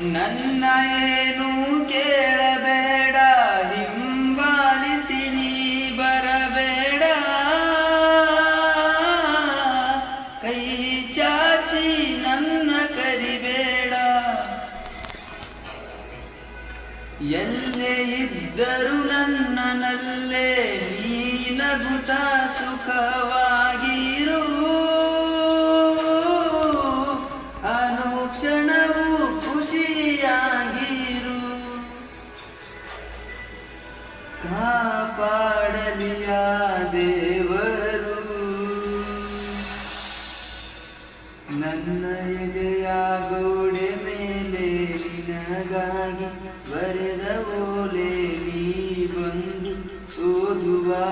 ನನ್ನ ಏನು ಕೇಳಬೇಡ, ಹಿಂಬಾಲಿಸಿ ನೀ ಬರಬೇಡ. ಕೈ ಚಾಚಿ ನನ್ನ ಕರಿಬೇಡ. ಎಲ್ಲೇ ಇದ್ದರು ನನ್ನನಲ್ಲೇ ನೀ ನಗುತ್ತಾ ಸುಖವಾ पाडलिया देव नया गौडे मेले लाय वरेदवो ले वन्दुवा